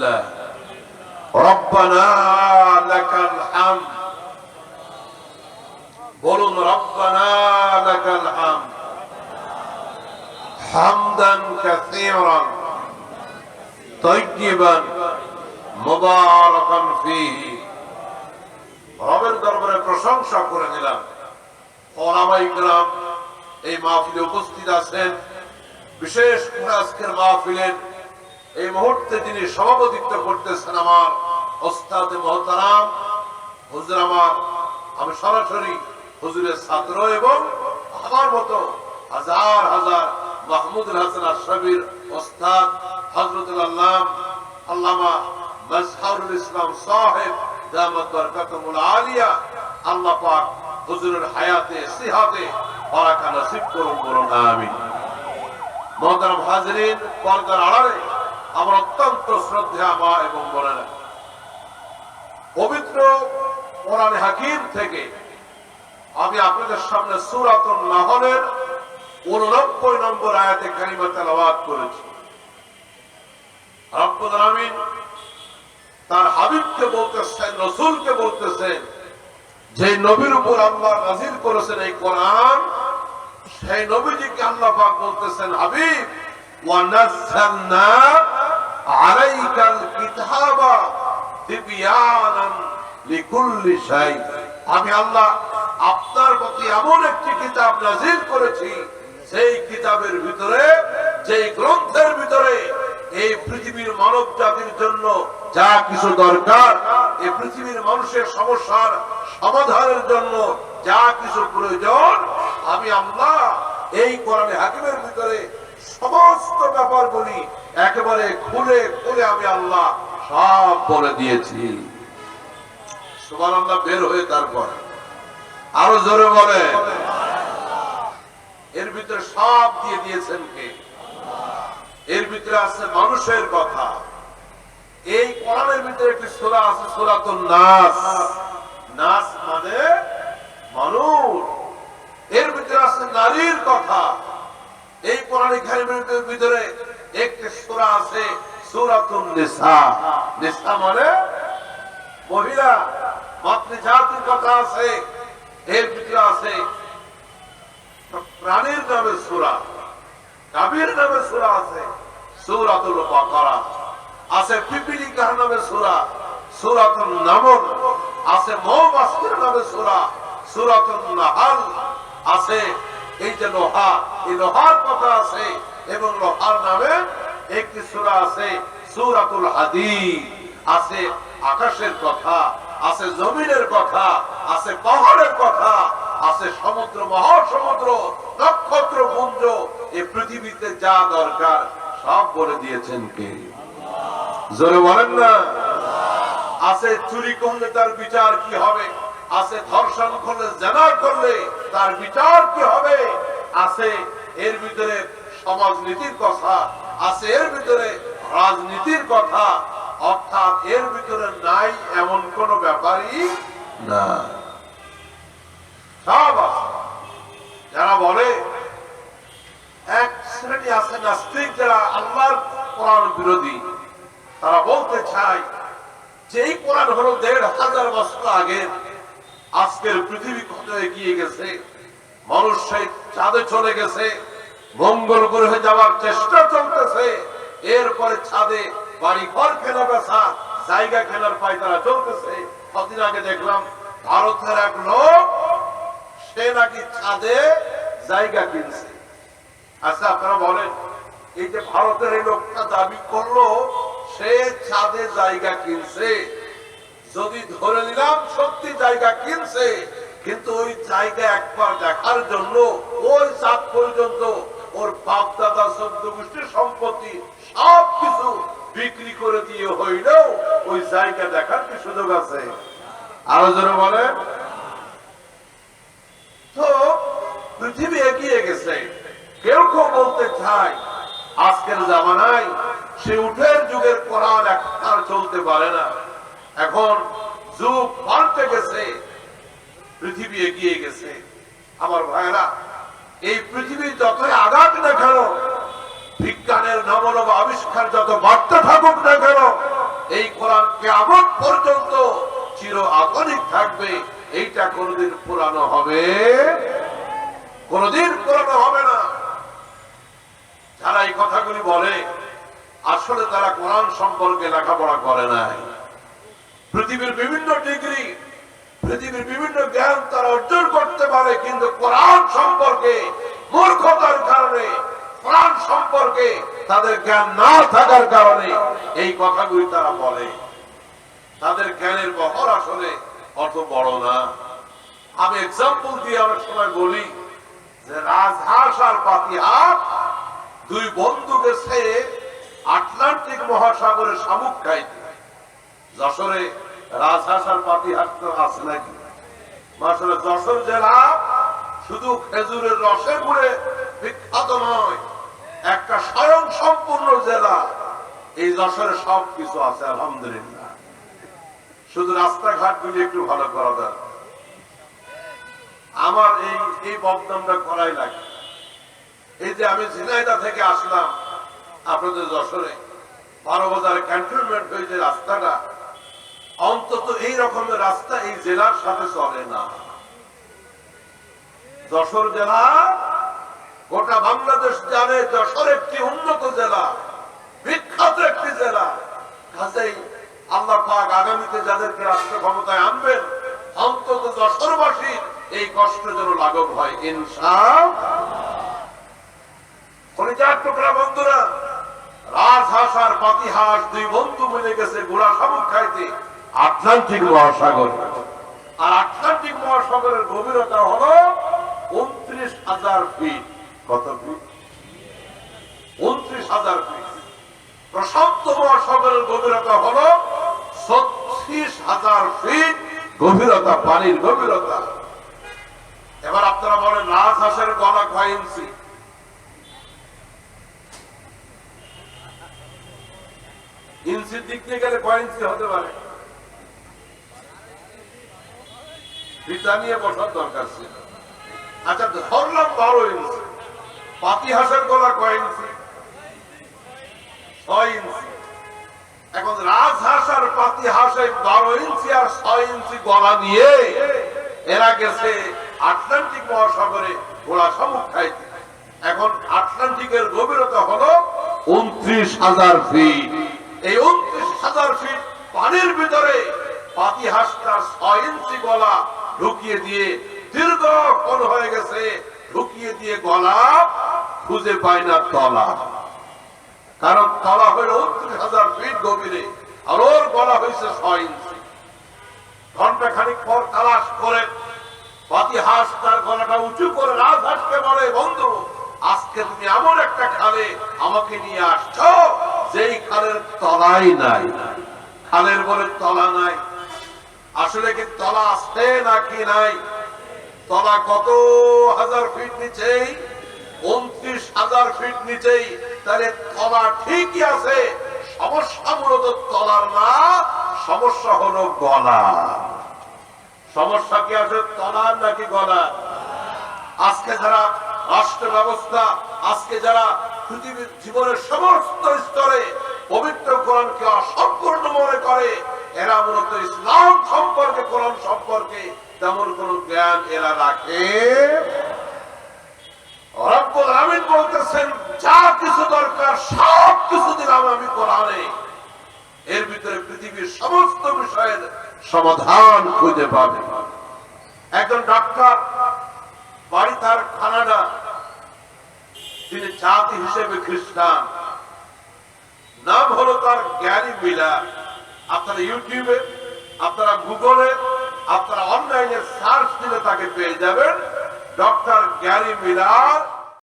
لله ربنا لك الحمد বলুন রব্বানা লাকাল হামদ হামদান কাসীরান তাইয়িবান মুবারাকান ফীহি রবের দরবারে প্রশংসা করে নিলাম ওলামাই গ্রাম এই মাহফিলে উপস্থিত আছেন বিশেষ করে আজকের মাহফিলের এই মুহূর্তে তিনি সভাপতিত্ব করতেছেন আমার ওস্তাদ মহতারাম। হুজুর আমার, আমি সরাসরি হুজুরের ছাত্র এবং আমার মতো হাজার হাজার মাহমুদুল হাসান আশরাফির ওস্তাদ হজরতুল আল্লাহ আল্লামা মজহারুল ইসলাম সাহেব দামাত বরকাতুল আলিয়া, আল্লাহ পাক হুজুরের হায়াতে, সিহাতে বারাকা নসিব করুন বলুন, আমিন। মহতারাম হাজরিন, পর্দার আড়ালে আমার অত্যন্ত শ্রদ্ধা মা এবং বোনেরা। পবিত্র কোরআন হাকিম থেকে আমি আপনাদের সামনে সুরাতুল নাহলের উননব্বই নম্বর আয়াতে কারিমা তেলাওয়াত করেছি। রব্বুল আলামিন তার হাবিবকে বলতেছেন, রসুলকে বলতেছেন, যে নবীর উপর আল্লাহ নাজির করেছেন এই কোরআন, সেই নবীজিকে আল্লাহ পাক বলতেছেন, হাবিব ওয়ানাজ্জালনা আলাইকাল কিতাবা তিবয়ানান লিকুল্লি শাই। আমি আল্লাহ আপনার প্রতি এমন একটি কিতাব নাজিল করেছি, সেই কিতাবের ভিতরে, যেই গ্রন্থের ভিতরে এই পৃথিবীর মানব জাতির জন্য যা কিছু দরকার, এই পৃথিবীর মানুষের সমস্যার সমাধানের জন্য যা কিছু প্রয়োজন, আমি আল্লাহ এই কোরআনে হাকিমের ভিতরে সমস্ত ব্যাপার বলি একেবারে খুলে খুলে আমি আল্লাহ সব বলে দিয়েছি। সুমান আল্লাহ বের হয়ে তারপর। আরও জোরে বলে এর ভিতরে সব দিয়ে দিয়েছেন কে? এর ভিতরে আছে মানুষের কথা। এই কোরআনের ভিতরে একটি সোলা আছে সোলাতুল নাস। নাস মানে মানুষ। এর ভিতরে আছে নারীর কথা। এই কোরআন ভিতরে একটি সূরা আছে সূরাতুন নিসা। নিসা মানে মহিলা জাতির কথা আছে, এর ভিতরে আছে প্রাণীর নামে সূরা কাবির নামে আছে বাকারা। আছে পিপিলিকার নামে সূরা, সূরাতুন নামল আছে মৌমাছির নামে সূরা, সূরাতুন নাহাল। আছে এই যে লোহা, এই লোহার কথা আছে এবং লোহার নামে একটি সূরা আছে, সূরাতুল হাদিদ। আছে আকাশের কথা, আছে জমিনের কথা, আছে পাহাড়ের কথা, আছে সমুদ্র, মহাসমুদ্র, নক্ষত্র পুঞ্জ এই পৃথিবীতে যা দরকার সব বলে দিয়েছেন কে? জোরে বলেন না। আছে চুরি করলে তার বিচার কি হবে? আছে ধর্ষণ করলে, জেনা করলে তার বিচার কি হবে? আছে এর ভিতরে সমাজনীতির কথা, আছে এর ভিতরে রাজনীতির কথা, অর্থাৎ এর ভিতরে নাই এমন কোন ব্যাপারই না। যারা বলে, এক শ্রেণি আছে নাস্তিক, যারা আল্লাহর কোরআন বিরোধী, তারা বলতে চায় যে এই কোরআন হলো দেড় হাজার বছর আগে, আজকের পৃথিবী কত এগিয়ে গেছে, মানুষ সেই চাঁদে চলে গেছে মঙ্গল গ্রহে যাওয়ার চেষ্টা চলতেছে। এরপরে ছাদে বাড়ি ঘর কেনা বেচা, জায়গা কেনার পায়তারা চলতেছে। কদিন আগে দেখলাম ভারতের এক লোক, সে নাকি ছাদে জায়গা কিনছে। আচ্ছা আপনারা বলেন, এই যে ভারতের এই লোকটা দাবি করল, সে ছাদে জায়গা কিনছে। যদি ধরে নিলাম সত্যি জায়গা কিনছে, কিন্তু ওই জায়গা একবার দেখার জন্য ওই চাঁদ পর্যন্ত ওর বাপ দাদা চোদ্দ গোষ্ঠীর সম্পত্তি সব কিছু বিক্রি করে দিয়ে হইলেও ওই জায়গা দেখার কি সুযোগ আছে? আরও জোরে বলে তো, পৃথিবী এগিয়ে গেছে। কেউ কেউ বলতে চায়, আজকের জামানায় সে উঠের যুগের কোরআন আর চলতে পারে না। এখন যুগ পাল্টে গেছে, পৃথিবী এগিয়ে গেছে। আমার ভাইরা এই পৃথিবী যতই আঘাত না কেন বিজ্ঞানের নবনব আবিষ্কার যত বাড়তে থাকুক না কেন, এই কোরআন কেমন পর্যন্ত চির আধুনিক থাকবে। এইটা কোনদিন পুরানো হবে? কোনদিন পুরানো হবে না। যারা এই কথাগুলি বলে, আসলে তারা কোরআন সম্পর্কে লেখাপড়া করে নাই। পৃথিবীর বিভিন্ন ডিগ্রি পৃথিবীর বিভিন্ন জ্ঞান তারা অর্জন করতে পারে, কিন্তু কোরআন সম্পর্কে, মূর্খতার কারণে, কোরআন সম্পর্কে তাদের জ্ঞান না থাকার কারণে এই কথাগুলি তারা বলে। তাদের জ্ঞানের বহর আসলে অত বড় না। আমি এক্সাম্পল দিয়ে অনেক সময় বলি যে রাজহাঁস আর পাতিহাঁস দুই বন্ধু গেছে আটলান্টিক মহাসাগরে শামুক খাইতে। যশোরে রাজহাঁস আর পাতিহাঁস তো আছে নাকি যশোর জেলা শুধু খেজুরের বিখ্যাত নয়, একটা স্বয়ং সম্পূর্ণ জেলা। এই সব কিছু আছে, আলহামদুলিল্লাহ। শুধু রাস্তাঘাট গুলি একটু ভালো করা দরকার আমার এই এই বদনামটা করাই লাগে। এই যে আমি ঝিনাইদা থেকে আসলাম আপনাদের যশোরে, বারো বাজার ক্যান্টনমেন্ট হয়ে যে রাস্তাটা অন্তত এই রকমের রাস্তা এই জেলার সাথে চলে না। যশোর জেলা গোটা বাংলাদেশ জানে যশোর একটি উন্নত জেলা, বিখ্যাত একটি জেলা। কাজেই আল্লাহ পাক আগামীতে যাদেরকে রাষ্ট্র ক্ষমতায় আনবেন, অন্তত যশোরবাসী এই কষ্ট যেন লাঘব হয় ইনসা কলিজার টুকরা বন্ধুরা, রাজহাঁস আর পাতিহাঁস দুই বন্ধু মিলে গেছে গোড়া শামুক খাইতে। আটলান্টিক মহাসাগর। আর আটলান্টিক মহাসাগরের গভীরতা হলো উনত্রিশ হাজার ফিট। কত ফিট? উনত্রিশ হাজার ফিট। প্রশান্ত মহাসাগরের গভীরতা হলো ছত্রিশ হাজার ফিট। গভীরতা, পানির গভীরতা। এবার আপনারা বলেন, রাজহাঁসের গলা কয় ইঞ্চি? ইঞ্চির দিক দিয়ে গেলে কয় ইঞ্চি হতে পারে? বসার দরকার ছিল। আচ্ছা ধরলাম বারো ইঞ্চি। পাতি হাঁসের গলা কয় ইঞ্চি? ছয় ইঞ্চি। এখন পাতি হাঁসে বারো ইঞ্চি আর ছয় ইঞ্চি গলা নিয়ে এরা গেছে আটলান্টিক মহাসাগরে ঘোড়া শামুক খাইতে। এখন আটলান্টিকের গভীরতা হলো উনত্রিশ হাজার ফিট এই উনত্রিশ হাজার ফিট পানির ভিতরে পাতি হাঁসটার ছয় ইঞ্চি গলা ঢুকিয়ে দিয়ে দীর্ঘ দীর্ঘক্ষণ হয়ে গেছে। ঢুকিয়ে দিয়ে গলা খুঁজে পায় না তলা। কারণ তলা হলো উনত্রিশ হাজার ফিট গভীরে, আর ওর গলা হয়েছে ছয় ইঞ্চি। ঘণ্টা খানিক পর তালাশ করে পাতি হাঁস তার গলাটা উঁচু করে রাজহাঁসকে বলে, বন্ধু, আজকে তুমি এমন একটা খালে আমাকে নিয়ে আসছো, যেই খালের তলাই নাই। খালের বলে তলা নাই আসলে কি তলা আছে নাকি নাই? তলা কত হাজার ফিট নিচেই? উনত্রিশ হাজার ফিট নিচেই। তাহলে তলা ঠিকই আছে। সমস্যা মূলত তলার না, সমস্যা হলো গলা সমস্যা কি আছে, তলার নাকি গলা আজকে যারা রাষ্ট্র ব্যবস্থা, আজকে যারা পৃথিবীর জীবনের সমস্ত স্তরে পবিত্র কোরআনকে অসম্পূর্ণ মনে করে এরা মূলত ইসলাম সম্পর্কে, কোরআন সম্পর্কে তেমন কোন জ্ঞান এরা রাখে বলতেছেন, যা কিছু দরকার সব কিছু দিলাম আমি কোরআনে। এর ভিতরে পৃথিবীর সমস্ত বিষয়ের সমাধান খুঁজে পাবে। একজন ডাক্তার, বাড়ি তার কানাডা তিনি জাতি হিসেবে খ্রিস্টান। নাম হলো তার জ্ঞানী মিলা আপনারা ইউটিউবে আপনারা গুগলে আপনারা অনলাইনে সার্চ দিলে তাকে পেয়ে যাবেন ডক্টর গ্যারি মিলার।